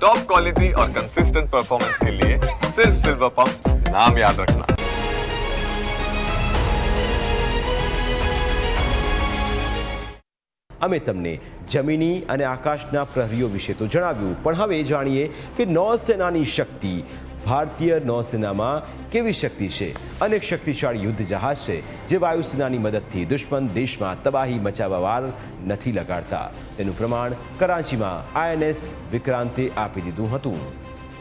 Top quality और consistent performance के लिए सिर्फ सिल्वर पंप नाम याद रखना અમે તમને જમીની અને આકાશના પ્રહરીઓ વિશે તો જણાવ્યું પણ હવે જાણીએ કે નૌસેનાની શક્તિ ભારતીય નૌસેનામાં કેવી શક્તિ છે? અનેક શક્તિશાળી યુદ્ધ જહાજ છે, જે વાયુસેનાની મદદથી દુશ્મન દેશમાં તબાહી મચાવવા વાર નથી લગાડતા. તેનું પ્રમાણ કરાંચીમાં આઈએનએસ વિક્રાંતે આપી દીધું હતું.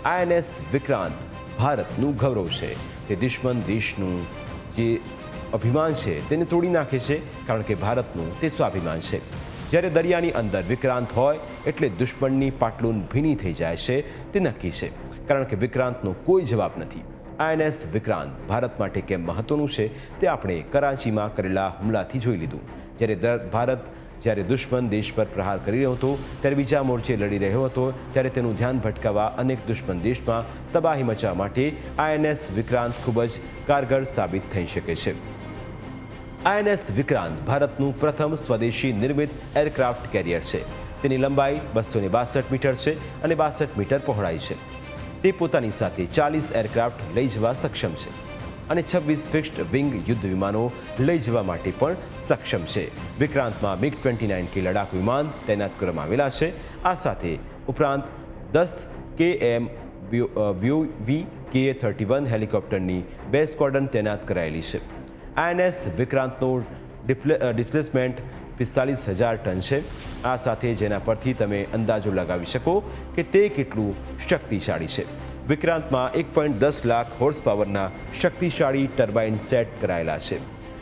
આઈએનએસ વિક્રાંત ભારતનું ગૌરવ છે. તે દુશ્મન દેશનું જે અભિમાન છે, તેને તોડી નાખે છે, કારણ કે ભારતનું તે સ્વાભિમાન છે. જ્યારે દરિયાની અંદર વિક્રાંત હોય, એટલે દુશ્મનની પાટલુન ભીની થઈ જાય છે, તે નક્કી છે. કારણ કે વિક્રાંતનો કોઈ જવાબ નથી. આઈએનએસ વિક્રાંત ભારત માટે કેમ મહત્વનું છે તે આપણે કરાચીમાં કરેલા હુમલાથી જોઈ લીધું. જ્યારે ભારત, જ્યારે દુશ્મન દેશ પર પ્રહાર કરી રહ્યો હતો, ત્યારે બીજા મોરચે લડી રહ્યો હતો, ત્યારે તેનું ધ્યાન ભટકાવવા અનેક દુશ્મન દેશમાં તબાહી મચાવવા માટે આઈએનએસ વિક્રાંત ખૂબ જ કારગર સાબિત થઈ શકે છે. આઈએનએસ વિક્રાંત ભારતનું પ્રથમ સ્વદેશી નિર્મિત એરક્રાફ્ટ કેરિયર છે. તેની લંબાઈ બસો બાસઠ મીટર છે અને બાસઠ મીટર પહોળાઈ છે. તે પોતાની સાથે ચાલીસ એરક્રાફ્ટ લઈ જવા સક્ષમ છે અને છવ્વીસ ફિક્સ્ડ વિંગ યુદ્ધ વિમાનો લઈ જવા માટે પણ સક્ષમ છે. વિક્રાંતમાં મિગ ટ્વેન્ટી નાઇન કે લડાકુ વિમાન તૈનાત કરવામાં આવેલા છે. આ સાથે ઉપરાંત દસ કે એમ વ્યુ, વી કે થર્ટી વન હેલિકોપ્ટરની બે સ્ક્વોડન તૈનાત કરાયેલી છે. આઈએનએસ વિક્રાંતનો ડિપ્લે- ડિસ્પ્લેસમેન્ટ પિસ્તાલીસ હજાર ટન છે. આ સાથે જેના પરથી તમે અંદાજો લગાવી શકો કે તે કેટલું શક્તિશાળી છે. વિક્રાંતમાં એક પોઈન્ટ દસ લાખ હોર્સ પાવરના શક્તિશાળી ટર્બાઇન સેટ કરાયેલા છે.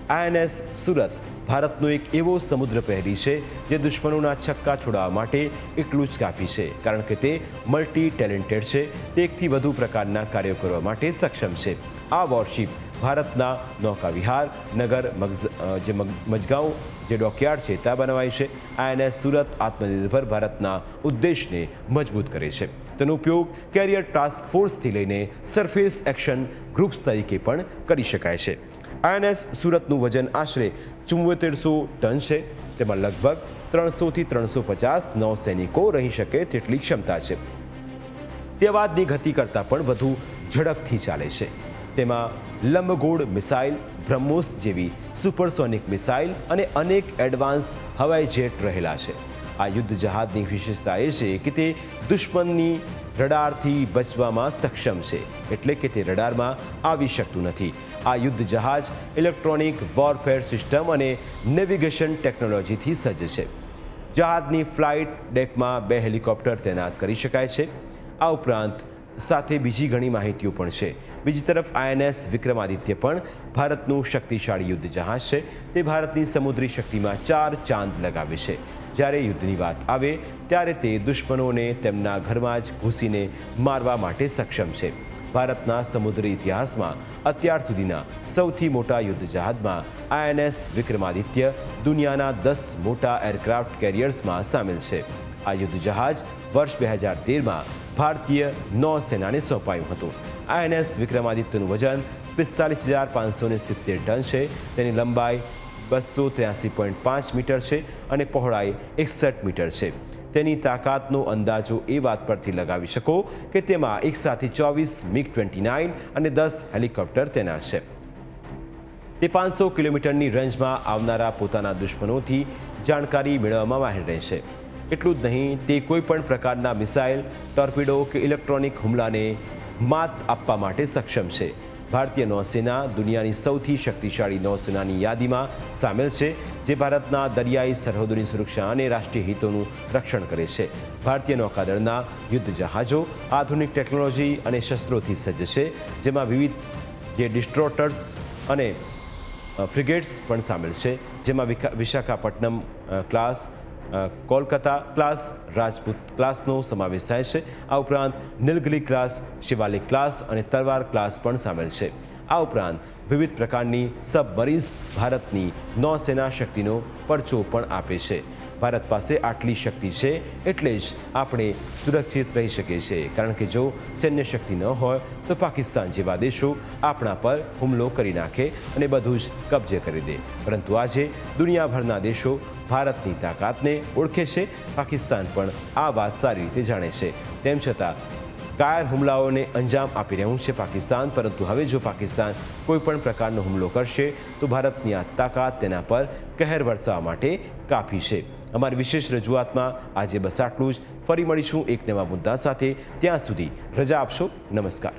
આઈએનએસ સુરત ભારતનો એક એવો સમુદ્ર પહેરી છે જે દુશ્મનોના છક્કા છોડાવવા માટે એટલું જ કાફી છે, કારણ કે તે મલ્ટી ટેલેન્ટેડ છે. તે એકથી વધુ પ્રકારના કાર્યો કરવા માટે સક્ષમ છે. આ વોરશિપ ભારતના નૌકા વિહાર નગર જે મજગાંવ, જે ડોકયાર્ડ છે, ત્યાં બનાવાય છે. આઈએનએસ સુરત આત્મનિર્ભર ભારતના ઉદ્દેશને મજબૂત કરે છે. તેનો ઉપયોગ કેરિયર ટાસ્ક ફોર્સથી લઈને સરફેસ એક્શન ગ્રુપ્સ તરીકે પણ કરી શકાય છે. આઈએનએસ સુરતનું વજન આશરે ચુમ્મોતેરસો ટન છે. તેમાં લગભગ ત્રણસોથી ત્રણસો પચાસ નૌસૈનિકો રહી શકે તેટલી ક્ષમતા છે. તે વાતની ગતિ કરતાં પણ વધુ ઝડપથી ચાલે છે. તેમાં લંબગોળ મિસાઇલ, બ્રહ્મોસ જેવી સુપરસોનિક મિસાઇલ અને અનેક એડવાન્સ હવાઈ જેટ રહેલા છે. આ યુદ્ધ જહાજની વિશેષતા એ છે કે તે દુશ્મનની રડારથી બચવામાં સક્ષમ છે, એટલે કે તે રડારમાં આવી શકતું નથી. આ યુદ્ધ જહાજ ઇલેક્ટ્રોનિક વોરફેર સિસ્ટમ અને નેવિગેશન ટેકનોલોજીથી સજ્જ છે. જહાજની ફ્લાઇટ ડેકમાં બે હેલિકોપ્ટર તૈનાત કરી શકાય છે. આ ઉપરાંત સાથે બીજી ઘણી માહિતીઓ પણ છે. બીજી તરફ આઈએનએસ વિક્રમાદિત્ય પણ ભારતનું શક્તિશાળી યુદ્ધ જહાજ છે. તે ભારતની સમુદ્રી શક્તિમાં ચાર ચાંદ લગાવે છે. જ્યારે યુદ્ધની વાત આવે, ત્યારે તે દુશ્મનોને તેમના ઘરમાં જ ઘૂસીને મારવા માટે સક્ષમ છે. ભારતના સમુદ્રી ઇતિહાસમાં અત્યાર સુધીના સૌથી મોટા યુદ્ધ જહાજમાં આઈએનએસ વિક્રમાદિત્ય દુનિયાના દસ મોટા એરક્રાફ્ટ કેરિયર્સમાં સામેલ છે. આ યુદ્ધ જહાજ વર્ષ બે હજાર તેરમાં ભારતીય નૌસેનાને સોંપાયું હતું. આઈએનએસ વિક્રમાદિત્યનું વજન પિસ્તાલીસ હજાર પાંચસો સિત્તેર ટન છે. તેની લંબાઈ બસો ત્ર્યાસી પોઈન્ટ પાંચ મીટર છે અને પહોળાઈ એકસઠ મીટર છે. તેની તાકાતનો અંદાજો એ વાત પરથી લગાવી શકો કે તેમાં એક સાથે ચોવીસ મિગ ટ્વેન્ટી નાઇન અને દસ હેલિકોપ્ટર તેના છે. તે પાંચસો કિલોમીટરની રેન્જમાં આવનારા પોતાના દુશ્મનોથી જાણકારી મેળવવામાં માહિર રહેશે. એટલું જ નહીં, તે કોઈ પણ પ્રકારના મિસાઇલ, ટોર્પિડો કે ઇલેક્ટ્રોનિક હુમલાને માત આપવા માટે સક્ષમ છે. ભારતીય નૌસેના દુનિયાની સૌથી શક્તિશાળી નૌસેનાની યાદીમાં સામેલ છે, જે ભારતના દરિયાઈ સરહદોની સુરક્ષા અને રાષ્ટ્રીય હિતોનું રક્ષણ કરે છે. ભારતીય નૌકાદળના યુદ્ધ જહાજો આધુનિક ટેકનોલોજી અને શસ્ત્રોથી સજ્જ છે, જેમાં વિવિધ જે ડિસ્ટ્રોટર્સ અને ફ્રિગેટ્સ પણ સામેલ છે, જેમાં વિશાખાપટ્ટનમ ક્લાસ કોલકાતા ક્લાસ, રાજપૂત ક્લાસનો સમાવેશ થાય છે. આ ઉપરાંત નીલગિરી ક્લાસ, શિવાલિક ક્લાસ અને તરવાર ક્લાસ પણ સામેલ છે. આ ઉપરાંત વિવિધ પ્રકારની સબમરીન્સ ભારતની નૌસેના શક્તિનો પરચો પણ આપે છે. ભારત પાસે આટલી શક્તિ છે એટલે જ આપણે સુરક્ષિત રહી શકીએ છીએ. કારણ કે જો સૈન્ય શક્તિ ન હોય, તો પાકિસ્તાન જેવા દેશો આપણા પર હુમલો કરી નાખે અને બધું જ કબજે કરી દે. પરંતુ આજે દુનિયાભરના દેશો ભારતની તાકાતને ઓળખે છે. પાકિસ્તાન પણ આ વાત સારી રીતે જાણે છે. તેમ છતાં કાયર હુમલાઓને અંજામ આપી રહ્યું છે પાકિસ્તાન, પરંતુ હવે જો પાકિસ્તાન કોઈ પણ પ્રકારનો હુમલો કરશે, તો ભારતની આ તાકાત તેના પર કહેર વરસાવવા માટે કાફી છે. અમારી વિશેષ રજૂઆતમાં આજે બસ આટલું જ. ફરી મળીશું એક નવા મુદ્દા સાથે. ત્યાં સુધી રજા આપશો. નમસ્કાર.